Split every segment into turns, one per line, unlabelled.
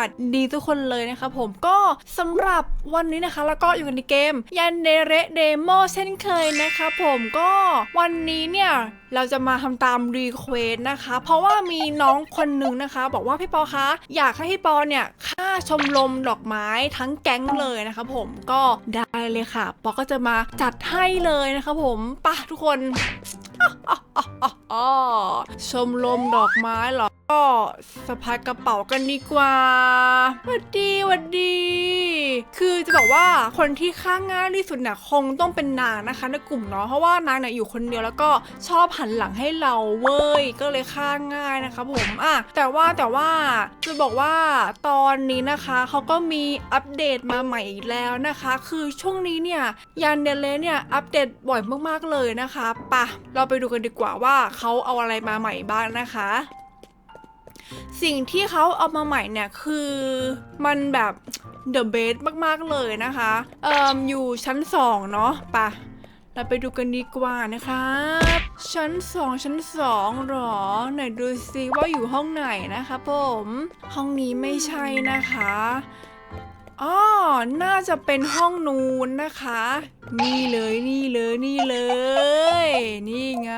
วัสดีทุกคนเลยนะคะผมก็สำหรับวันนี้นะคะ แล้วก็อยู่กันในเกมยันเดเรเดโมเช่นเคยนะคะผมก็วันนี้เนี่ยเราจะมาทำตามรีเควสนะคะ เพราะว่ามีน้องคนหนึ่งนะคะ บอกว่าพี่ปอคะอยากให้พี่ปอเนี่ยค่าชมรมดอกไม้ทั้งแก๊งเลยนะคะผมก็ได้เลยค่ะ ปอก็จะมาจัดให้เลยนะคะผมปะทุกคนชมรมดอกไม้เหรอ ก็สะพายกระเป๋ากันดีกว่าหวัดดีหวัดดี คือจะบอกว่าคนที่ฆ่างง่ายที่สุดเนี่ยคงต้องเป็นนางนะคะในกลุ่มเนาะ เพราะว่านางเนี่ยอยู่คนเดียวแล้วก็ชอบหันหลังให้เราเว้ย ก็เลยฆ่างง่ายนะคะผมอะแต่ว่าแต่ว่าจะบอกว่าตอนนี้นะคะเขาก็มีอัปเดตมาใหม่อีกแล้วนะคะ คือช่วงนี้เนี่ยยันเดเลเนี่ยอัปเดตบ่อยมากๆเลยนะคะปะเราไปดูกันดีกว่าว่าเขาเอาอะไรมาใหม่บ้างนะคะ สิ่งที่เขาเอามาใหม่เนี่ยคือมันแบบ the b เบ t มากๆเลยนะคะเอ่ออยู่ชั้น 2 เนาะปะเราไปดูกันดีกว่านะครับ ชั้น 2 ชั้น2หรอ ไหนดูซิว่าอยู่ห้องไหนนะคะผม ห้องนี้ไม่ใช่นะคะ อ๋อน่าจะเป็นห้องนูนนะคะ นี่เลยนี่เลยนี่เลย นี่ไง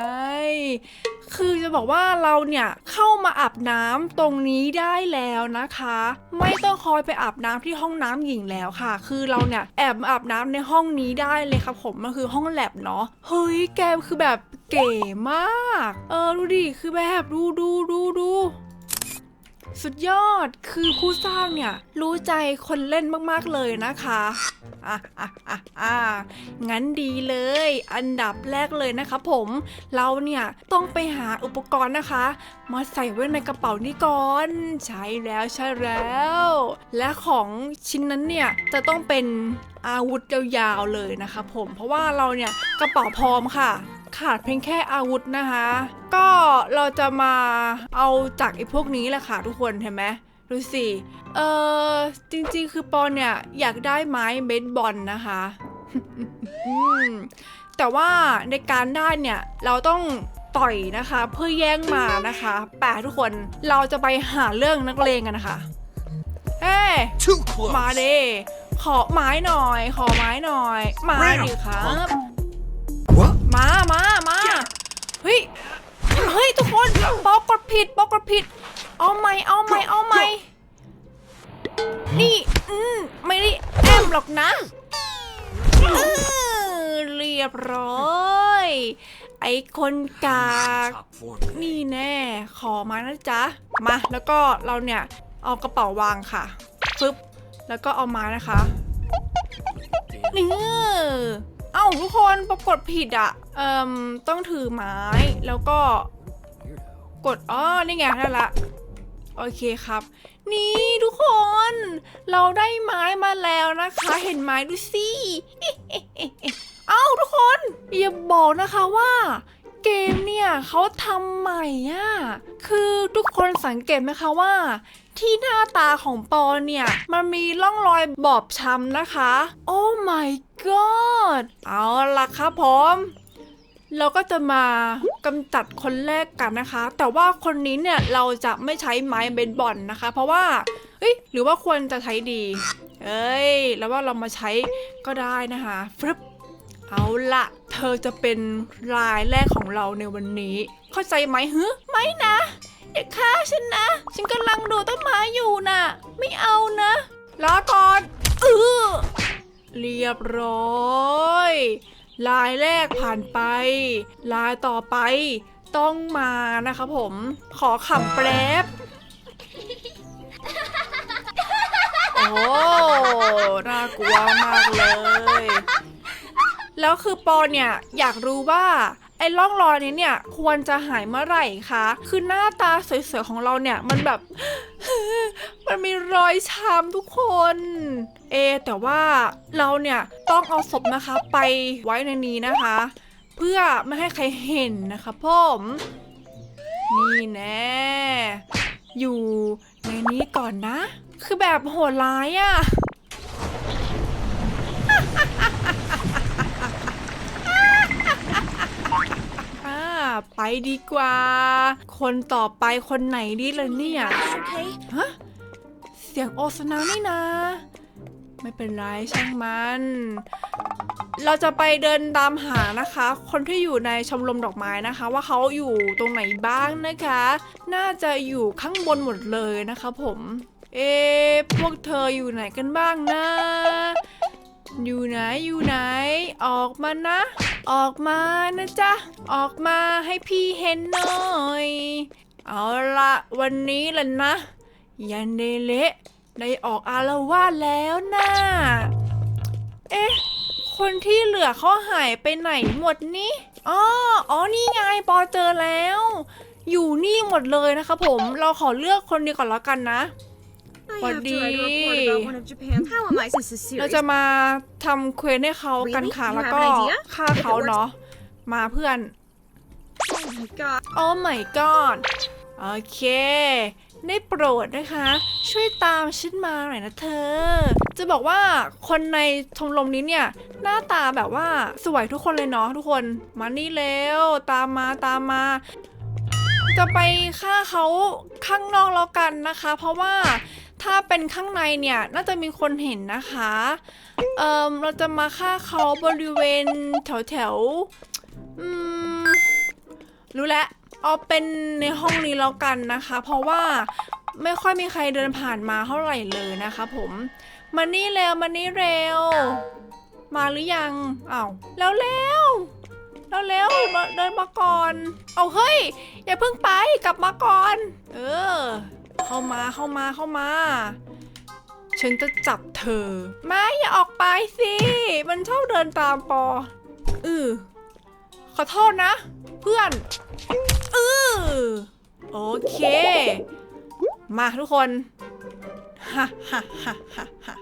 คือจะบอกว่าเราเนี่ยเข้ามาอาบน้ำตรงนี้ได้แล้วนะคะ ไม่ต้องคอยไปอาบน้ำที่ห้องน้ำหญิงแล้วค่ะ คือเราเนี่ยแอบมาอาบน้ำในห้องนี้ได้เลยครับผมมันคือห้องแลบเนาะเฮ้ยแกมคือแบบเก๋มาก เออดูดิคือแบบดูดูดูดู สุดยอดคือผู้สร้างเนี่ย รู้ใจคนเล่นมากๆเลยนะคะอะอะอะอะงั้นดีเลย อันดับแรกเลยนะคะผม เราเนี่ยต้องไปหาอุปกรณ์นะคะ มาใส่ไว้ในกระเป๋านี้ก่อน ใช่แล้วใช่แล้ว และของชิ้นนั้นเนี่ยจะต้องเป็นอาวุธยาวๆเลยนะคะผม เพราะว่าเราเนี่ยกระเป๋าพร้อมค่ะ ขาดเพียงแค่อาวุธนะคะ ก็เราจะมาเอาจากไอ้พวกนี้แหละค่ะทุกคนเห็นไหมดูสิ เออจริงๆ คือปอนเนี่ย อยากได้ไม้เบสบอลนะคะอืมแต่ว่าในการได้เนี่ย เราต้องต่อยนะคะ เพื่อแย่งมานะคะแปะทุกคนเราจะไปหาเรื่องนักเลงกันนะคะ เฮ้
Too close.
มาเดขอไม้หน่อย ขอไม้หน่อย มาดิครับ
What?
มามามาเฮ้ย เฮ้ย ทุกคนบอกกดผิดบอกกดผิด เอาใหม่ เอาใหม่ เอาใหม่ นี่ อืมไม่ได้แอมหรอกนะเรียบร้อย ไอ้คนกากนี่แน่ ขอมานะจ๊ะ มา แล้วก็เราเนี่ย เอากระเป๋าวางค่ะฟึบแล้วก็เอามานะคะนี่ เอ้าทุกคนปรากฏผิดอะเอ่มต้องถือไม้แล้วก็ กดอ๋อนี่ไงได้ละโอเคครับ นี่ทุกคน เราได้ไม้มาแล้วนะคะ เห็นไม้ดูสิเอ้าทุกคนอย่าบอกนะคะว่า เกมเนี่ยเขาทำใหม่อะคือทุกคนสังเกตไหมคะว่า ที่หน้าตาของปอเนี่ย มันมีร่องรอยบอบช้ำนะคะ โอ้ my god เอาล่ะครับผมเราก็จะมากำจัดคนแรกกันนะคะ แต่ว่าคนนี้เนี่ยเราจะไม่ใช้ไม้เบสบอลนะคะ เพราะว่าเอ้ยหรือว่าควรจะใช้ดี เอ้ย แล้วว่าเรามาใช้ก็ได้นะคะฟึบ เอาละเธอจะเป็นรายแรกของเราในวันนี้ เข้าใจไหมฮึไม่นะอย่าฆ่าฉันนะ ฉันกำลังดูต้นไม้อยู่น่ะ ไม่เอานะลาก่อนเออเรียบร้อย ลายแรกผ่านไป ลายต่อไปต้องมานะคะผม ขอขับแป๊บโอ้น่ากลัวมากเลย แล้วคือปอเนี่ยอยากรู้ว่าไอ้ร่องรอยนี้เนี่ยควรจะหายเมื่อไหร่คะ คือหน้าตาสวยๆของเราเนี่ยมันแบบ มันมีรอยช้ำทุกคน เอ แต่ว่าเราเนี่ยต้องเอาศพนะคะไปไว้ในนี้นะคะ เพื่อไม่ให้ใครเห็นนะคะพ่อมนี่แน่อยู่ในนี้ก่อนนะ คือแบบโหดร้ายอะ่ะ อ่า ไปดีกว่า คนต่อไปคนไหนดีล่ะเนี่ย
okay?
ฮะเเสียงโอซานะนี่นะ ไม่เป็นไรช่างมัน เราจะไปเดินตามหานะคะ คนที่อยู่ในชมรมดอกไม้นะคะ ว่าเขาอยู่ตรงไหนบ้างนะคะ น่าจะอยู่ข้างบนหมดเลยนะคะผม เอะพวกเธออยู่ไหนกันบ้างนะ อยู่ไหนอยู่ไหน ออกมานะ ออกมานะจ๊ะ ออกมาให้พี่เห็นหน่อย เอาละวันนี้ล่ะนะยันเดเละได้ออกอารวาสแล้วนะเอ๊ะ คนที่เหลือเขาหายไปไหนหมดนี่อ๋ออ๋อนี่ไงปอเจอแล้ว อยู่นี่หมดเลยนะคะผมเราขอเลือกคนนี้ก่อนแล้วกันนะ
I
What
have to write a
the-
report about one of Japan's. How am I? This is
เรา
serious.
จะมาทำเควสให้เขากันค่ะ
Really? You
แล้ว
have
ก็
an idea?
ฆ่าเขาเนาะ มาเพื่อน
Oh my god.
โอ้ my god โอเค ได้โปรดนะคะ ช่วยตามฉันมาหน่อยนะเธอ จะบอกว่าคนในชมรมนี้เนี่ย หน้าตาแบบว่าสวยทุกคนเลยเนาะทุกคน มานี่เร็ว ตามมาตามมา จะไปฆ่าเขาข้างนอกแล้วกันนะคะ เพราะว่า ถ้าเป็นข้างในเนี่ยน่าจะมีคนเห็นนะคะ เอ่อเราจะมาฆ่าเขาบริเวณแถวแถวอืมรู้แล้วเอาเป็นในห้องนี้แล้วกันนะคะ เพราะว่าไม่ค่อยมีใครเดินผ่านมาเท่าไหร่เลยนะคะผมมานี่เร็วมานี่เร็ว มาหรือยังอ้าวแล้วเร็วแล้วเร็วเดินมาก่อน เอาเฮ้ย อย่าเพิ่งไปกลับมาก่อน เออ มาเข้ามาเข้ามา ฉันจะจับเธอ ไม่อย่าออกไปสิ มันชอบเดินตามปออือขอโทษนะ เพื่อนอือโอเค มาทุกคนฮ่าฮ่าฮ่าฮ่าฮ่า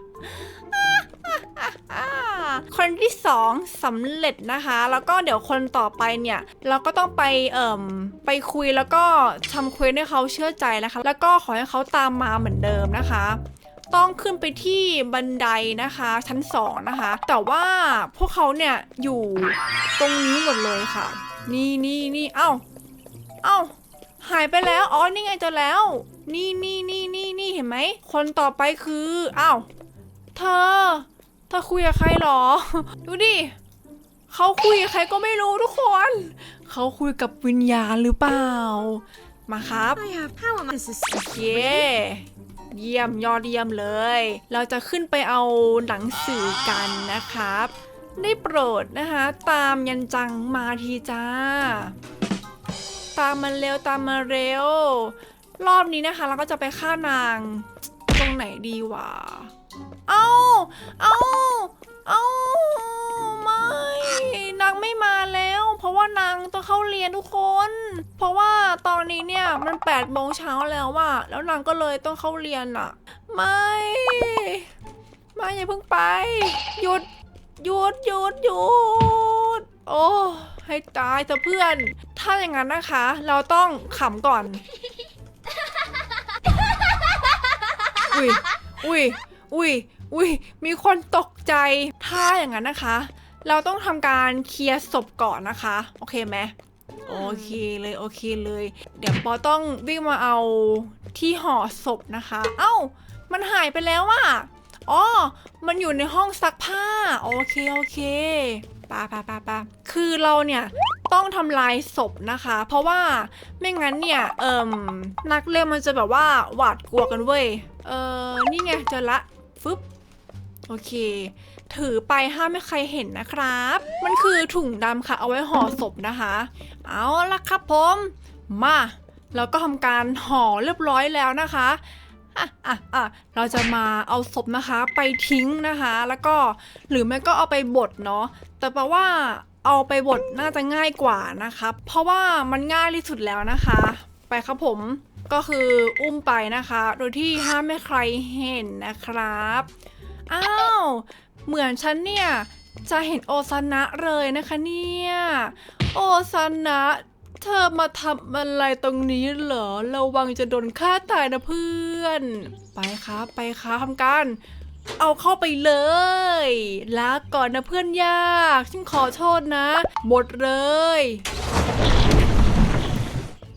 คนที่สองสำเร็จนะคะ แล้วก็เดี๋ยวคนต่อไปเนี่ย เราก็ต้องไปเอ่มไปคุยแล้วก็ทำเควสให้เขาเชื่อใจนะคะ แล้วก็ขอให้เขาตามมาเหมือนเดิมนะคะต้องขึ้นไปที่บันไดนะคะ ชั้นสองนะคะ แต่ว่าพวกเขาเนี่ยอยู่ตรงนี้หมดเลยค่ะ นี่นี่นี่เอ้าเอ้าหายไปแล้วอ๋อนี่ไงเจอแล้ว นี่นี่นี่นี่นี่เห็นไหมคนต่อไปคืออ้า เธอ เธอคุยกับใครหรอ ดูดิเขาคุยกับใครก็ไม่รู้ทุกคน เขาคุยกับวิญญาณหรือเปล่า มาครับ
I have. How am I? This is
โอเค เยี่ยมยอดเยี่ยมเลย เราจะขึ้นไปเอาหนังสือกันนะครับ ได้โปรดนะคะ ตามยันจังมาทีจ้า ตามมาเร็วตามมาเร็ว รอบนี้นะคะ เราก็จะไปฆ่านาง ตรงไหนดีวะ เอาเอาเอาไม่นางไม่มาแล้ว เพราะว่านางต้องเข้าเรียนทุกคน เพราะว่าตอนนี้เนี่ยมัน8ปดโมงเช้าแล้วอะแล้วนางก็เลยต้องเข้าเรียนอะไม่ไม่อย่าเพิ่งไป หยุดหยุดหยุดหยุดโอ้ให้ตายเถอะเพื่อน ถ้าอย่างนั้นนะคะ เราต้องขำก่อน อุ้ยอุ้ยอุ้ย อุ้ยมีคนตกใจ ถ้าอย่างนั้นนะคะ เราต้องทำการเคลียร์ศพก่อนนะคะ โอเคไหมโอเคเลยโอเคเลย เดี๋ยวปอต้องวิ่งมาเอาที่ห่อศพนะคะ เอ้า มันหายไปแล้วอะอ๋อ มันอยู่ในห้องซักผ้า โอเคโอเคปาปาปาปาคือเราเนี่ยต้องทำลายศพนะคะ เพราะว่าไม่งั้นเนี่ยเอิ่มนักเล่นมันจะแบบว่าหวาดกลัวกันเว้ย เออนี่ไงเจอละฟึบ โอเค ถือไปห้ามไม่ใครเห็นนะครับ มันคือถุงดำค่ะ เอาไว้ห่อศพนะคะ เอาละครับผม มาเราก็ทำการห่อเรียบร้อยแล้วนะคะอะอะอะเราจะมาเอาศพนะคะ ไปทิ้งนะคะ แล้วก็หรือไม่ก็เอาไปบดเนาะแต่แปลว่าเอาไปบดน่าจะง่ายกว่านะคะเพราะว่ามันง่ายที่สุดแล้วนะคะ ไปครับผมก็คืออุ้มไปนะคะ โดยที่ห้ามไม่ใครเห็นนะครับ อ้าว เหมือนฉันเนี่ย จะเห็นโอซานะเลยนะคะเนี่ย โอซานะ เธอมาทำอะไรตรงนี้เหรอ ระวังจะโดนฆ่าตายนะเพื่อน ไปครับไปครับทำการเอาเข้าไปเลยลาก่อนนะเพื่อนยากฉันขอโทษนะ หมดเลย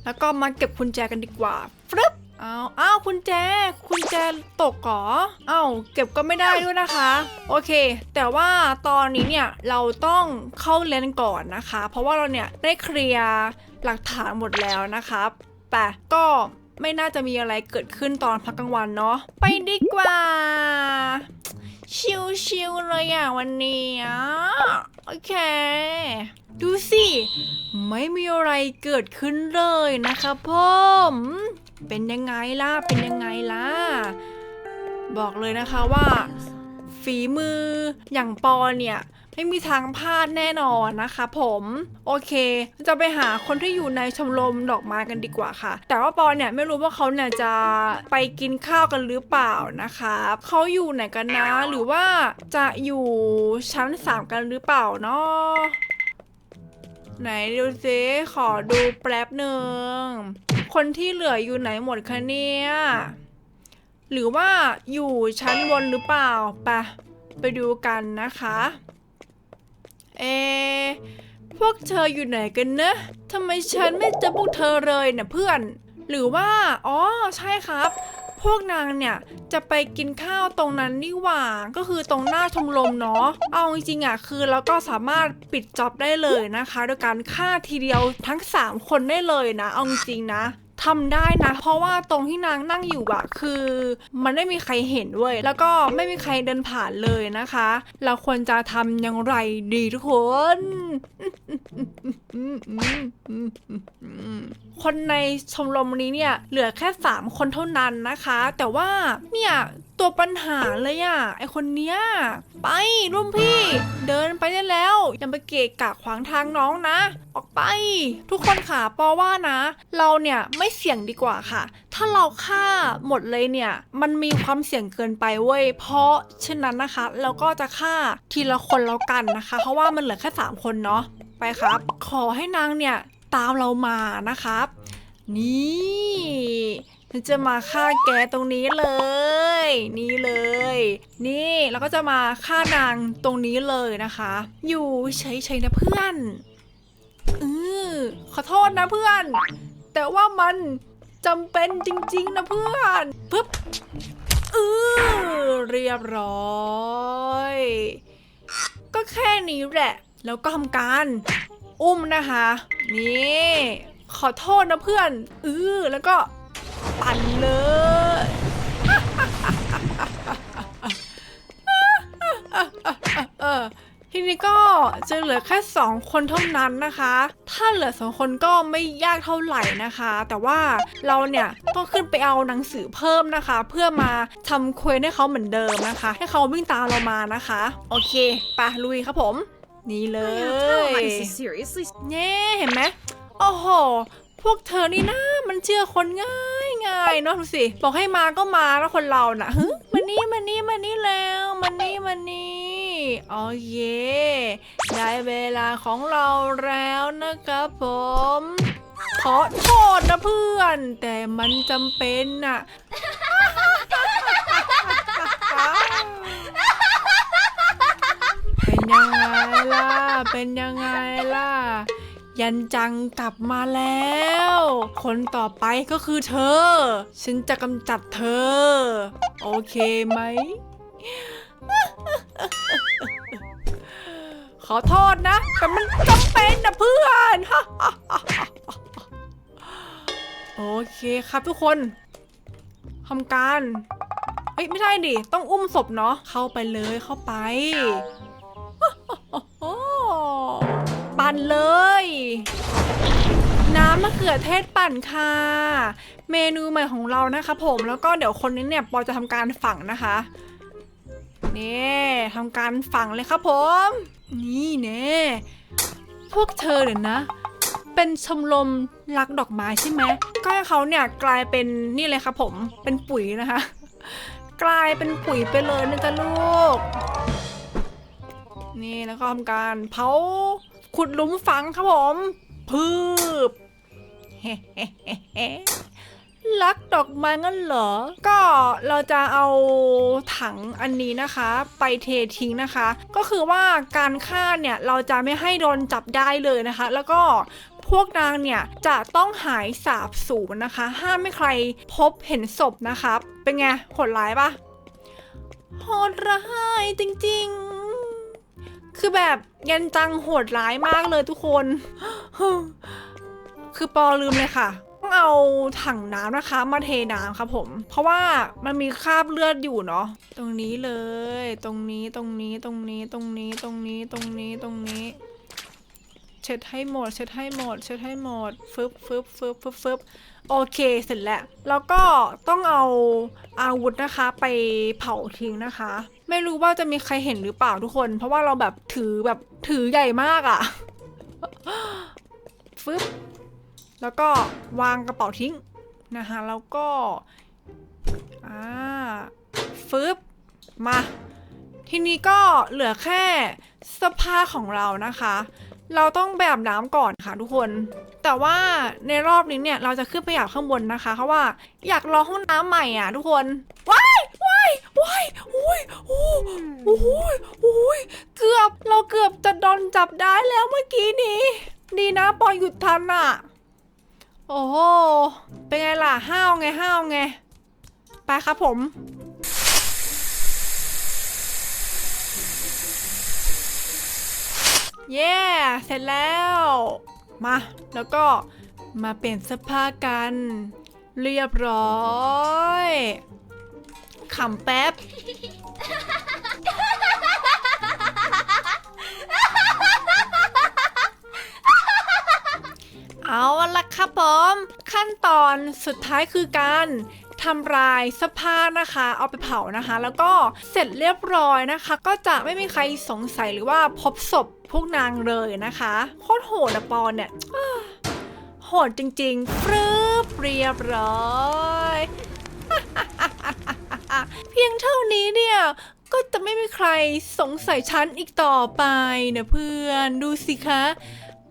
แล้วก็มาเก็บกุญแจกันดีกว่าฟรึบ เอาอ้าวคุณแจ คุณแจตกเหรออ้าวเก็บก็ไม่ได้ด้วยนะคะ โอเค แต่ว่าตอนนี้เนี่ยเราต้องเข้าเลนก่อนนะคะ เพราะว่าเราเนี่ยได้เคลียร์หลักฐานหมดแล้วนะครับแต่ก็ไม่น่าจะมีอะไรเกิดขึ้นตอนพักกลางวันเนาะไปดีกว่า ชิวๆเลยอะวันนี้โอเค ดูสิ ไม่มีอะไรเกิดขึ้นเลยนะครับพ่อ เป็นยังไงล่ะ เป็นยังไงล่ะ บอกเลยนะคะว่า ฝีมืออย่างปอเนี่ย ไม่มีทางพลาดแน่นอนนะคะผมโอเค จะไปหาคนที่อยู่ในชมรมดอกไม้กันดีกว่าค่ะ แต่ว่าปอเนี่ยไม่รู้ว่าเขาเนี่ยจะไปกินข้าวกันหรือเปล่านะคะเขาอยู่ไหนกันนะ หรือว่าจะอยู่ชั้นสามกันหรือเปล่าเนาะไหนดูซิขอดูแป๊บหนึ่ง คนที่เหลืออยู่ไหนหมดคะเนี่ย หรือว่าอยู่ชั้นบนหรือเปล่าไปะไปดูกันนะคะ เอะพวกเธออยู่ไหนกันนะทำไมฉันไม่เจอพวกเธอเลยเนี่ยเพื่อน หรือว่า อ๋อ ใช่ครับ พวกนางเนี่ยจะไปกินข้าวตรงนั้นนี่หว่า ก็คือตรงหน้าชมรมเนาะ เอาจริงๆอะคือเราก็สามารถปิดจ็อบได้เลยนะคะโดยการฆ่าทีเดียวทั้ง 3 คนได้เลยนะ เอาจริงๆนะ ทำได้นะ เพราะว่าตรงที่นางนั่งอยู่อะคือ มันไม่มีใครเห็นเว้ยแล้วก็ไม่มีใครเดินผ่านเลยนะคะ เราควรจะทำอย่างไรดีทุกคน คนในชมรมนี้เนี่ย เหลือแค่ 3 คนเท่านั้นนะคะ แต่ว่าเนี่ย ตัวปัญหาเลยอะไอคนเนี้ยไปรุ่นพี่ เดินไปได้แล้วอย่าไปเกะกะขวางทางน้องนะ ออกไป ทุกคนค่ะปอว่านะ เราเนี่ยไม่เสี่ยงดีกว่าค่ะ ถ้าเราฆ่าหมดเลยเนี่ย มันมีความเสี่ยงเกินไปเว้ยเพราะฉะนั้นนะคะ เราก็จะฆ่าทีละคนแล้วกันนะคะ เพราะว่ามันเหลือแค่3คนเนาะไปครับ ขอให้นางเนี่ยตามเรามานะครับ นี่ จะมาฆ่าแกตรงนี้เลย นี่เลย นี่แล้วก็จะมาฆ่านางตรงนี้เลยนะคะ อยู่เฉยๆนะเพื่อนเออขอโทษนะเพื่อน แต่ว่ามันจำเป็นจริง ๆ นะเพื่อนปึ๊บเออเรียบร้อย ก็แค่นี้แหละ แล้วก็ทำการอุ้มนะคะ นี่ ขอโทษนะเพื่อนเออแล้วก็ ปั่นเลยเออทีนี้ก็จะเหลือแค่ 2 คนเท่านั้นนะคะ ถ้าเหลือ2คนก็ไม่ยากเท่าไหร่นะคะ แต่ว่าเราเนี่ยต้องขึ้นไปเอาหนังสือเพิ่มนะคะ เพื่อมาทำเควสให้เขาเหมือนเดิมนะคะ ให้เขาวิ่งตามเรามานะคะ โอเคไปะลุยครับผม นี่เล
I have time on my
ย
this is seriously
เน่เห็นไหมโอ้โห พวกเธอนี่นะมันเชื่อคนง่าย ง่ายเนาะดูสิบอกให้มาก็มาแล้วคนเราน่ะฮึมานี่มานี่มานี่แล้วมานี่มานี่โอเคได้เวลาของเราแล้วนะครับผมขอโทษนะเพื่อน แต่มันจำเป็นน่ะเป็นยังไงล่ะ เป็นยังไง ยันจังกลับมาแล้ว คนต่อไปก็คือเธอ ฉันจะกำจัดเธอ โอเคไหม ขอโทษนะ แต่มันจำเป็นนะเพื่อน โอเคครับทุกคนทำการเอ้ยไม่ใช่ดิ ต้องอุ้มศพเนาะเข้าไปเลยเข้าไปโอ้ ปั่นเลย น้ำมะเขือเทศปั่นค่ะ เมนูใหม่ของเรานะคะผมแล้วก็เดี๋ยวคนนี้เนี่ยปอจะทำการฝังนะคะนี่ทำการฝังเลยครับผม นี่เน่พวกเธอเนี่ยนะ เป็นชมรมรักดอกไม้ใช่ไหมก็ให้เขาเนี่ยกลายเป็นนี่เลยครับผมเป็นปุ๋ยนะคะ กลายเป็นปุ๋ยไปเลยนะจ๊ะลูก นี่แล้วก็ทำการเผา ขุดหลุมฝังครับผมพืบรักดอกไม้งั้นเหรอ ก็เราจะเอาถังอันนี้นะคะ ไปเททิ้งนะคะ ก็คือว่าการฆ่าเนี่ยเราจะไม่ให้โดนจับได้เลยนะคะ แล้วก็พวกนางเนี่ยจะต้องหายสาบสูญนะคะ ห้ามไม่ใครพบเห็นศพนะครับเป็นไงโหดร้ายปะโหดร้ายจริงๆ คือแบบยันจังโหดร้ายมากเลยทุกคน คือปอลืมเลยค่ะ ต้องเอาถังน้ำนะคะ มาเทน้ำครับผม เพราะว่ามันมีคราบเลือดอยู่เนาะ ตรงนี้เลย ตรงนี้ ตรงนี้ ตรงนี้ ตรงนี้ ตรงนี้ ตรงนี้ ตรงนี้ เช็ดให้หมด เช็ดให้หมด เช็ดให้หมด ฟึบฟึบฟึบฟึบฟึบโอเค เสร็จแล้ว แล้วก็ต้องเอาอาวุธนะคะ ไปเผาทิ้งนะคะ ไม่รู้ว่าจะมีใครเห็นหรือเปล่าทุกคน เพราะว่าเราแบบถือแบบถือใหญ่มากอะ่ะฟึบแล้วก็วางกระเป๋าทิ้งนะคะแล้วก็อ่าฟึบมา ทีนี้ก็เหลือแค่เสื้อผ้าของเรานะคะ เราต้องแบบน้ำก่อนค่ะทุกคน แต่ว่าในรอบนี้เนี่ยเราจะขึ้นไปอาบข้างบนนะคะเพราะว่าอยากรอห้องน้ำใหม่อะทุกคนว้าย ว้ยอุ้ยโอ้โอ้โหโอ้ยเกือบเราเกือบจะโดนจับได้แล้วเมื่อกี้นี้ ดีนะปอยหยุดทันอะ โอ้โห เป็นไงล่ะ ห้าวไงห้าวไง ไปครับผมเย้เสร็จแล้ว มา แล้วก็มาเปลี่ยนเสื้อผ้ากัน เรียบร้อย ขำแป๊บ เอาละครับผม ขั้นตอนสุดท้ายคือการทำลายเสื้อผ้านะคะ เอาไปเผานะคะ แล้วก็เสร็จเรียบร้อยนะคะ ก็จะไม่มีใครสงสัยหรือว่าพบศพพวกนางเลยนะคะ โคตรโหดอะปอนเนี่ยโหดจริงๆปรื้บเรียบร้อย เพียงเท่านี้เนี่ยก็จะไม่มีใครสงสัยฉันอีกต่อไปนะเพื่อนดูสิคะ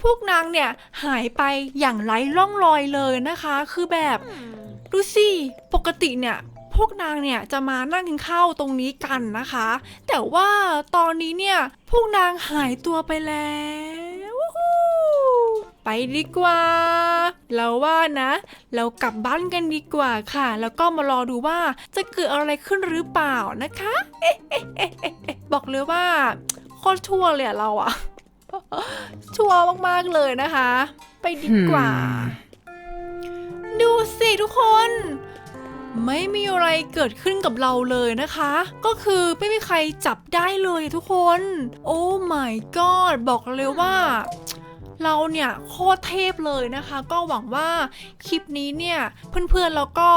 พวกนางเนี่ยหายไปอย่างไร้ร่องรอยเลยนะคะ คือแบบดูสิปกติเนี่ยพวกนางเนี่ยจะมานั่งกินข้าวตรงนี้กันนะคะ แต่ว่าตอนนี้เนี่ยพวกนางหายตัวไปแล้ววู้ฮู้ ไปดีกว่า เราว่านะ เรากลับบ้านกันดีกว่าค่ะ แล้วก็มารอดูว่าจะเกิดอะไรขึ้นหรือเปล่านะคะเอ๊ะเอ๊ะเอ๊ะเอ๊ะเอ๊ะบอกเลยว่าโคตรชั่วเลยอะเราอะชัวร์มากๆเลยนะคะ ไปดีกว่า ดูสิทุกคน ไม่มีอะไรเกิดขึ้นกับเราเลยนะคะ ก็คือไม่มีใครจับได้เลยทุกคน โอ้ my god บอกเลยว่า เราเนี่ยโคตรเทพเลยนะคะ ก็หวังว่าคลิปนี้เนี่ยเพื่อนๆแล้วก็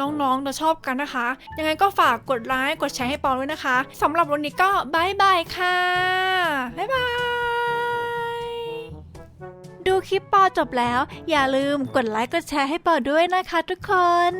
น้องๆจะชอบกันนะคะ ยังไงก็ฝากกดไลค์กดแชร์ให้ปอด้วยนะคะสำหรับวันนี้ก็บายบายค่ะบายบาย
ดูคลิปปอจบแล้ว อย่าลืมกดไลค์กดแชร์ให้ปอด้วยนะคะทุกคน